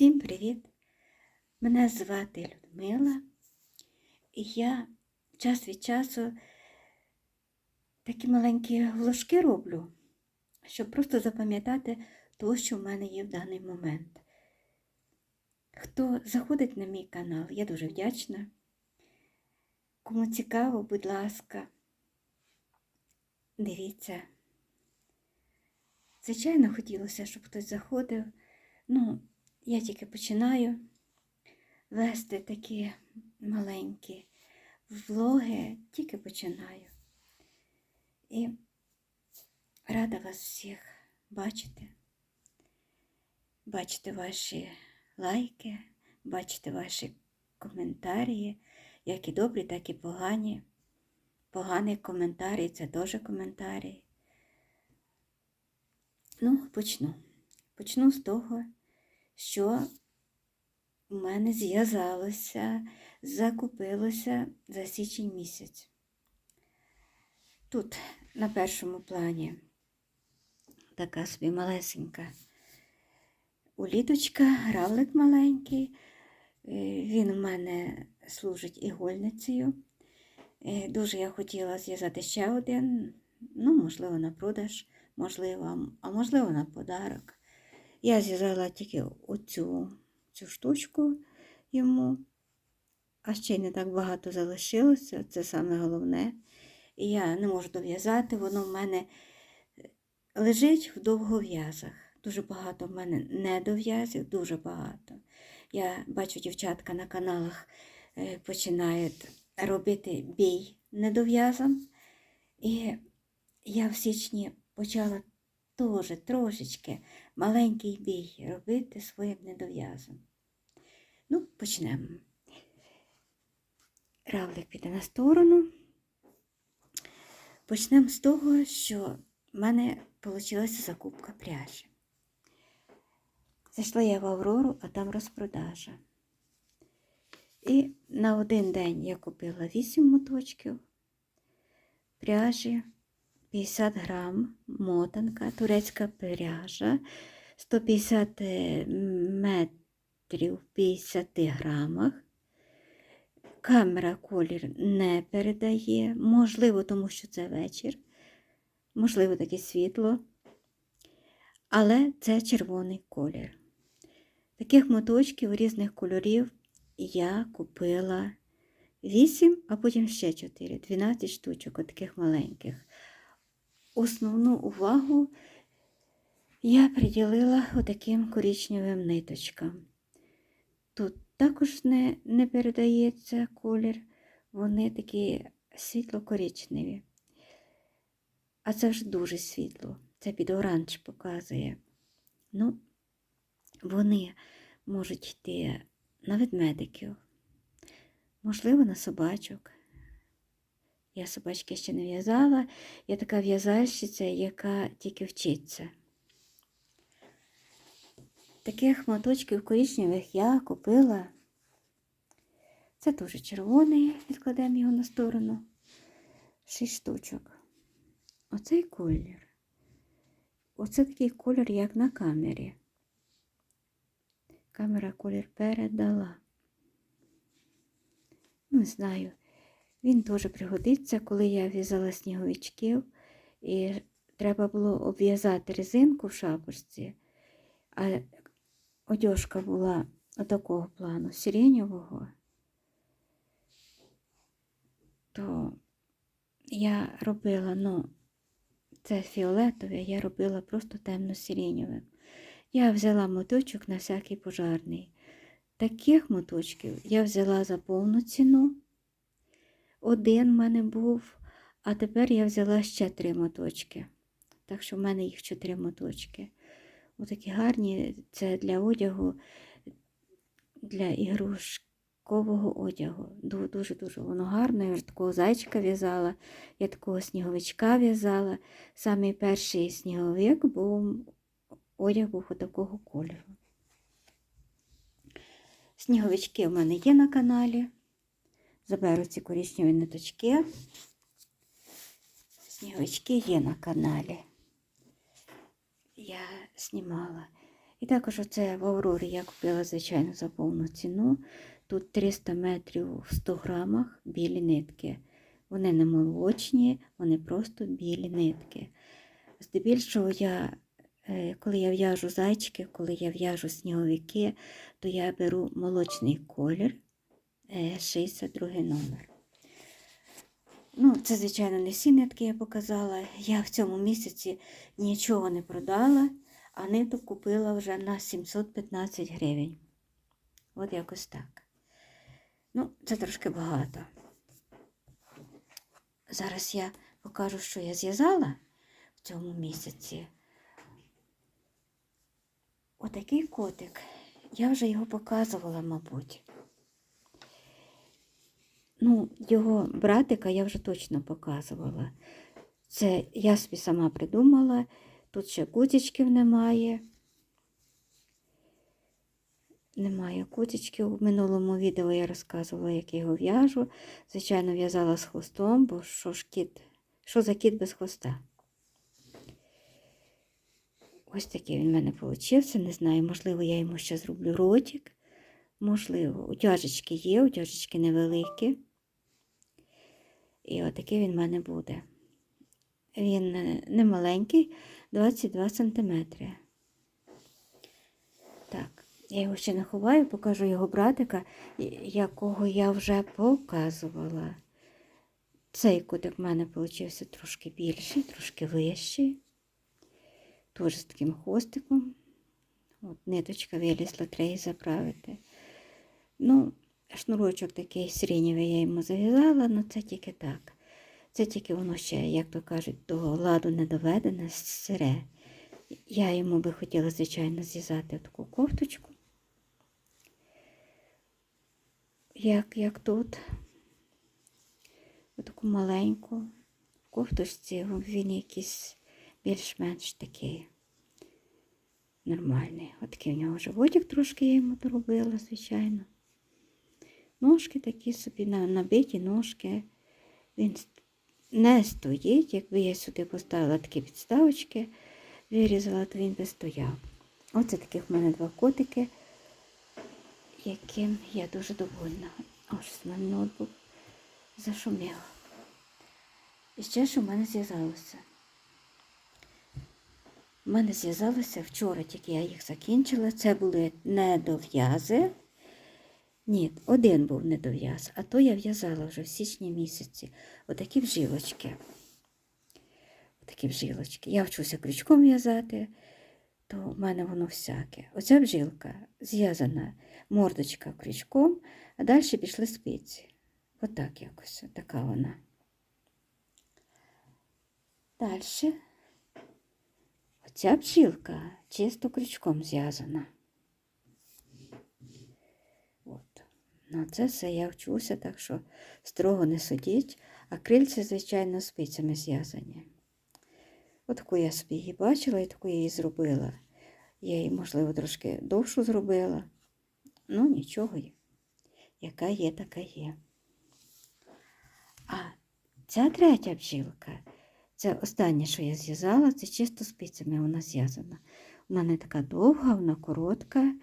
Всім привіт! Мене звати Людмила, і я час від часу такі маленькі вложки роблю, щоб просто запам'ятати те, що в мене є в даний момент. Хто заходить на мій канал, я дуже вдячна. Кому цікаво, будь ласка, дивіться. Звичайно, хотілося, щоб хтось заходив. Ну, я тільки починаю вести такі маленькі влоги, тільки починаю. І рада вас всіх бачити, бачити ваші лайки, бачити ваші коментарі, як і добрі, так і погані. Поганий коментарі це теж коментарі. Ну, почну. Почну з того, що у мене зв'язалося, закупилося за січень місяць. Тут на першому плані така собі малесенька уліточка, гравлик маленький. Е, Він у мене служить ігольницею. Е, Дуже я хотіла зв'язати ще один, ну, можливо, на продаж, можливо, а можливо, на подарок. Я зв'язала тільки оцю цю штучку йому, а ще й не так багато залишилося, це саме головне. І я не можу дов'язати, воно в мене лежить в довгов'язах. Дуже багато в мене недов'язів, дуже багато. Я бачу, дівчатка на каналах е, починають робити бій недов'язом. І я в січні почала теж трошечки маленький бій робити своїм недов'язом. Ну, почнемо. Равлик піде на сторону. Почнемо з того, що в мене вийшла закупка пряжі. Зайшла я в Аврору, а там розпродажа. І на один день я купила 8 моточків пряжі, 50 грам, мотанка, турецька пряжа, 150 метрів в 50 грамах. Камера колір не передає, можливо, тому що це вечір, можливо, таке світло, але це червоний колір. Таких моточків різних кольорів я купила 8, а потім ще 4, 12 штучок, таких маленьких. Основну увагу я приділила отаким коричневим ниточкам. Тут також не, не передається колір, вони такі світло-коричневі. А це вже дуже світло. Це під оранж показує. Ну, вони можуть йти на ведмедиків, можливо, на собачок. Я собачки ще не в'язала, я така в'язальщиця, яка тільки вчиться. Таких моточків коричневих я купила. Це теж червоний, відкладемо його на сторону. Шість штучок. Оцей колір. Оце такий колір, як на камері. Камера колір передала. Не знаю, він теж пригодиться, коли я в'язала сніговичків, і треба було обв'язати резинку в шапочці, а одежка була отакого плану сиреневого, то я робила, ну, це фіолетове, я робила просто темно-сиреневим. Я взяла моточок на всякий пожарний. Таких моточків я взяла за повну ціну. Один в мене був, а тепер я взяла ще три моточки. Так що в мене їх чотири моточки. Отакі гарні, це для одягу, для ігрушкового одягу. Дуже-дуже воно гарне. Я такого зайчика в'язала, я такого сніговичка в'язала. Самий перший сніговик був одяг був такого кольору. Сніговички в мене є на каналі. Заберу ці коричневі ниточки. Сніговички є на каналі. Я знімала. І також оце в Аврорі я купила, звичайно, за повну ціну. Тут 300 метрів в 100 грамах білі нитки. Вони не молочні, вони просто білі нитки. Здебільшого я, е, коли я в'яжу зайчики, коли я в'яжу сніговики, то я беру молочний колір, 62 номер. Ну, це, звичайно, не всі нитки я показала. Я в цьому місяці нічого не продала, а ниток купила вже на 715 гривень. От якось так. Ну, це трошки багато. Зараз я покажу, що я зв'язала в цьому місяці. Отакий котик. Я вже його показувала, мабуть. Ну, його братика я вже точно показувала. Це я собі сама придумала. Тут ще кутічків немає. Немає кутічків. В минулому відео я розказувала, як його в'яжу. Звичайно, в'язала з хвостом, бо що ж кіт, що за кіт без хвоста? Ось такий він в мене получився. Не знаю, можливо, я йому ще зроблю ротик. Можливо, утяжечки є, утяжечки невеликі. І отакий він в мене буде. Він не маленький, 22 см. Так, я його ще не ховаю, покажу його братика, якого я вже показувала. Цей кутик в мене вийшов трошки більший, трошки вищий. Теж з таким хвостиком. От ниточка вилізла, треба її заправити. Ну, шнурочок такий сиренєвий я йому зав'язала, але це тільки так. Це тільки воно ще, як то кажуть, до ладу не доведене, сире. Я йому би хотіла, звичайно, зв'язати таку кофточку. Як, як тут. Таку маленьку кофточці, він якийсь більш-менш такий нормальний. От такий в нього животик трошки я йому доробила, звичайно. Ножки такі собі набиті ножки. Він не стоїть. Якби я сюди поставила такі підставочки, вирізала, то він би стояв. Оце таких в мене два котики, яким я дуже довольна. Ось в мене ноутбук зашумів. І ще що в мене зв'язалося. У мене зв'язалося вчора, тільки я їх закінчила. Це були недов'язи. Ні, один був недов'яз, а то я в'язала вже в січні місяці. Отакі вжилочки. Отакі вжилочки. Я вчуся крючком в'язати, то в мене воно всяке. Оця вжилка зв'язана мордочка крючком, а далі пішли спиці. Отак якось, така вона. Далі. Оця бжилка чисто крючком зв'язана. На це все я вчуся, так що строго не судіть, а крильця, звичайно, спицями зв'язані. От таку я собі її бачила і таку я її зробила. Я її, можливо, трошки довшу зробила. Ну, нічого. Яка є, така є. А ця третя бджілка, це останнє, що я зв'язала, це чисто спицями вона зв'язана. Вона не така довга, вона коротка.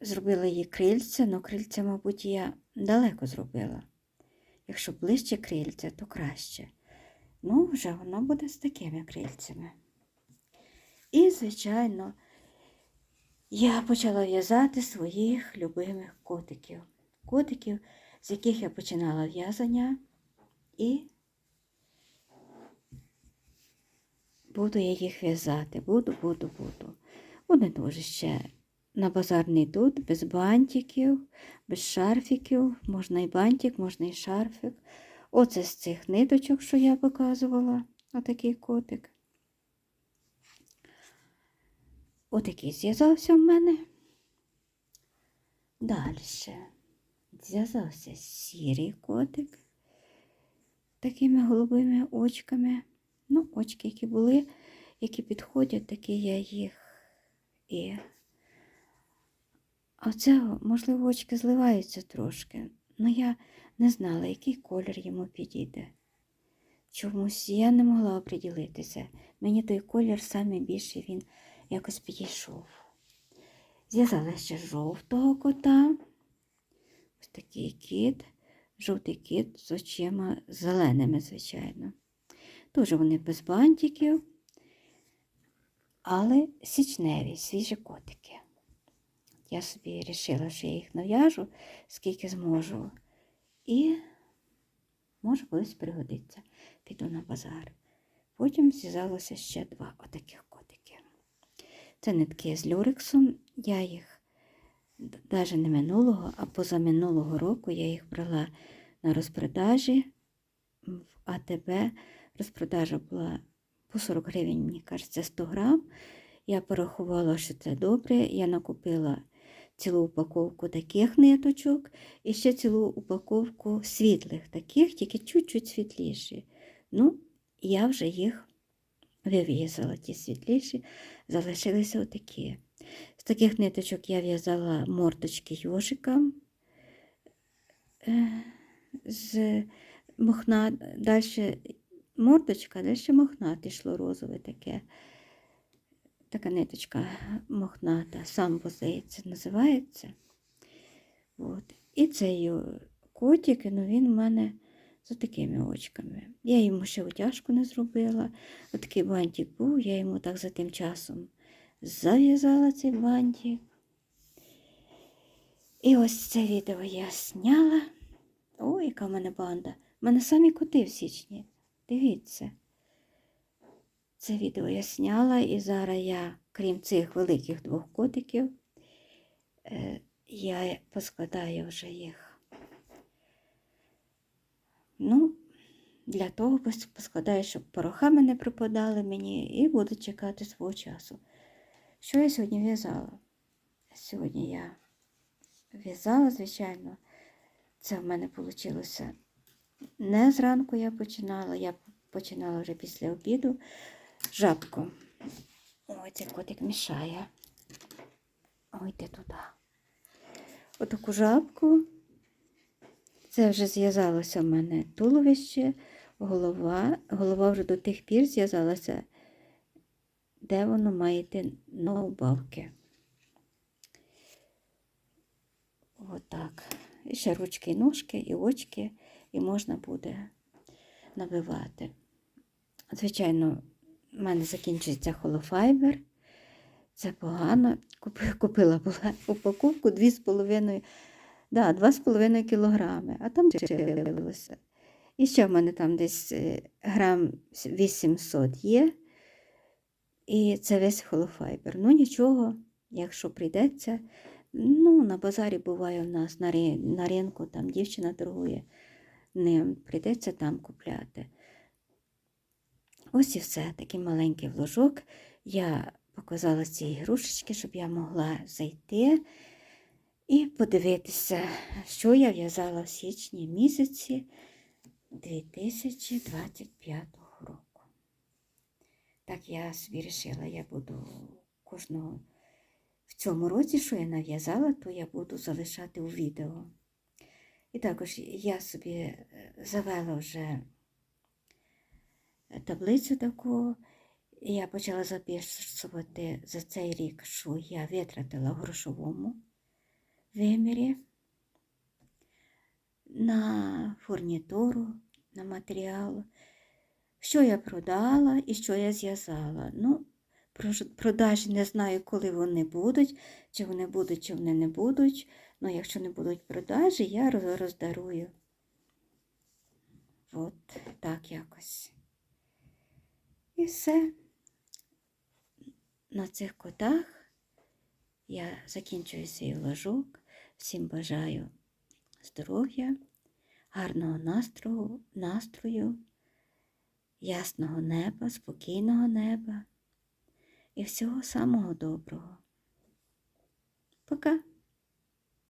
Зробила її крильця, але крильця, мабуть, я далеко зробила. Якщо ближче крильця, то краще. Ну, вже воно буде з такими крильцями. І, звичайно, я почала в'язати своїх любимих котиків. Котиків, з яких я починала в'язання, і буду я їх в'язати. Буду, буду, буду. Вони теж ще на базар не йдуть, без бантиків, без шарфіків. Можна і бантик, можна і шарфик. Оце з цих ниточок, що я показувала, отакий котик. Отакий зв'язався в мене. Далі зв'язався сірий котик такими голубими очками. Ну, очки, які були, які підходять, такі я їх і. Оце, можливо, очки зливаються трошки, але я не знала, який колір йому підійде. Чомусь я не могла оприділитися. Мені той колір саме більше він якось підійшов. Зв'язала ще жовтого кота. Ось такий кіт, жовтий кіт з очима зеленими, звичайно. Дуже вони без бантиків, але січневі, свіжі котики. Я собі вирішила, що я їх нав'яжу, скільки зможу. І може колись пригодиться. Піду на базар. Потім зв'язалося ще два отаких котики. Це нитки з люрексом. Я їх навіть не минулого, а позаминулого року я їх брала на розпродажі в АТБ. Розпродажа була по 40 гривень, мені кажеться, 100 грам. Я порахувала, що це добре. Я накупила цілу упаковку таких ниточок і ще цілу упаковку світлих таких, тільки чуть-чуть світліші. Ну, я вже їх вив'язала, ті світліші, залишилися отакі. З таких ниточок я в'язала морточки йожикам. Е, З мохна, далі мордочка, далі мохнат йшло розове таке. Така ниточка мохната, самбо, здається, називається. От. І цей котик, ну він в мене з такими очками. Я йому ще утяжку не зробила. Отакий бантик був, я йому так за тим часом зав'язала цей бантик. І ось це відео я зняла. Ой, яка в мене банда. У мене самі коти в січні. Дивіться. Це відео я зняла, і зараз я, крім цих великих двох котиків, е, я поскладаю вже їх. Ну, для того поскладаю, щоб порохами не припадали мені, і буду чекати свого часу. Що я сьогодні в'язала? Сьогодні я в'язала, звичайно, це в мене вийшло. Не зранку я починала, я починала вже після обіду жабку. Ой, цей котик мішає. Ой, йди туди. Отаку жабку. Це вже зв'язалося в мене туловище, голова. Голова вже до тих пір зв'язалася, де воно має йти на убавки. Отак. І ще ручки, і ножки, і очки, і можна буде набивати. Звичайно, у мене закінчується холофайбер. Це погано. Купила була упаковку 2,5 да, 2,5 кілограми, а там виявилося. І ще в мене там десь е, грам 800 є. І це весь холофайбер. Ну нічого, якщо прийдеться, ну, на базарі буває у нас на на ринку, там дівчина торгує ним, прийдеться там купляти. Ось і все, такий маленький вложок. Я показала ці ігрушечки, щоб я могла зайти і подивитися, що я в'язала в січні місяці 2025 року. Так я собі вирішила, я буду кожного в цьому році, що я нав'язала, то я буду залишати у відео. І також я собі е, завела вже таблицю таку, і я почала записувати за цей рік, що я витратила в грошовому вимірі на фурнітуру, на матеріал, що я продала і що я зв'язала. Ну, продажі не знаю, коли вони будуть, чи вони будуть, чи вони не будуть. Ну, якщо не будуть продажі, я роздарую. От так якось. І все. На цих котах я закінчую свій ложок. Всім бажаю здоров'я, гарного настрою, настрою, ясного неба, спокійного неба і всього самого доброго. Пока!